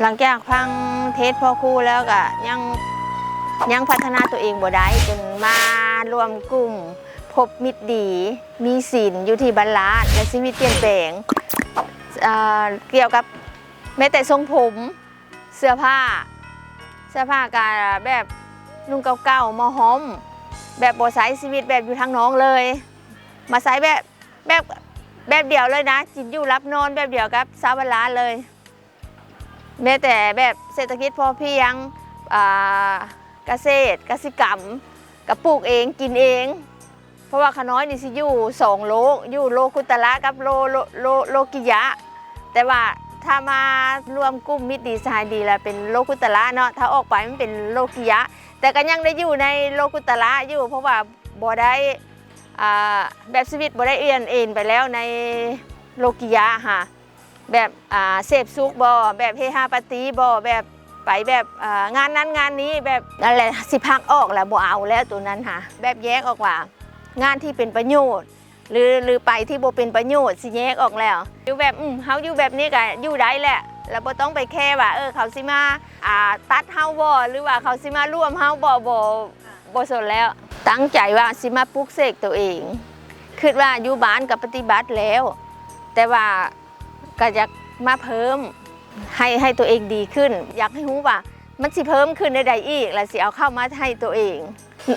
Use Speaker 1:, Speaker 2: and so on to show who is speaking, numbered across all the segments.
Speaker 1: หลังจากฟังเทศพ่อครูแล้วก็ยังยังพัฒนาตัวเองบ่ได้จนมารวมกลุ่ม พบมิตรดี มีศีลอยู่ที่บรรลาดและชีวิตเปลี่ยนแปลงเอ่อเกี่ยวกับแม้แต่ทรงผมเสื้อผ้า เสื้อผ้าการแบบนุ่งเก่าๆมาหอม แบบบ่ใช้ชีวิตแบบอยู่ทางน้องเลย มาใช้แบบแบบแบบเดียวเลยนะกินอยู่รับนอนแบบเดียวกับสาวลาเลย แม้แต่แบบเศรษฐกิจพอเพียงเกษตรกสิกรรมกับปลูกเองกินเอง เพราะว่าขน้อยนี่สิอยู่สองโลอยู่โลกุตละกับโลโลโลโลกิยะ แต่ว่าถ้ามารวมกลุ่มมิตรดีสหายดีแล้วเป็นโลกุตละเนาะถ้าออกไปมันเป็นโลกิยะ แต่ก็ยังได้อยู่ในโลกุตละอยู่ เพราะว่าบ่ได้แบบชีวิตบ่ได้เอียนเอ็นไปแล้วในโลกิยะค่ะ แบบอ่าเสพสุขบ่แบบเฮฮาปาร์ตี้บ่แบบไปแบบอ่างานนั้นงานนี้แบบนั่นแหละสิพักออกแล้วบ่เอาแล้วตัวนั้นค่ะแบบแยกออกว่า งานที่เป็นประโยชน์ หรือหรือไปที่บ่เป็นประโยชน์สิแยกออกแล้วอยู่แบบอืมเฮาอยู่แบบนี้ก็อยู่ได้แหละแล้วบ่ต้องไปแค่ว่าเออเขาสิมาอ่าตัดเฮาบ่หรือว่าเขาสิมาร่วมเฮาบ่บ่บ่สนแล้ว ตั้งใจว่าสิมาปลุกเสกตัวเองคิดว่าอยู่บ้านก็ปฏิบัติแล้ว แต่ว่า ก็อยากมาเพิ่มให้ให้ตัวเองดีขึ้น อยากให้รู้ว่า มันสิเพิ่มขึ้นในใดอีก แล้วสิเอาเข้ามาให้ตัวเอง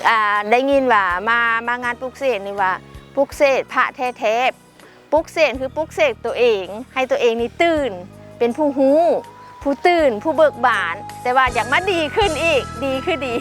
Speaker 1: อ่าได้ยินว่ามามางานปลุกเสกนี่ว่าปลุกเสกพระแท้ๆปลุกเสกคือปลุกเสกตัวเอง ให้ตัวเองนี่ตื่น เป็นผู้หู้ ผู้ตื่น ผู้เบิกบาน แต่ว่าอยากมาดีขึ้นอีก ดีคือดี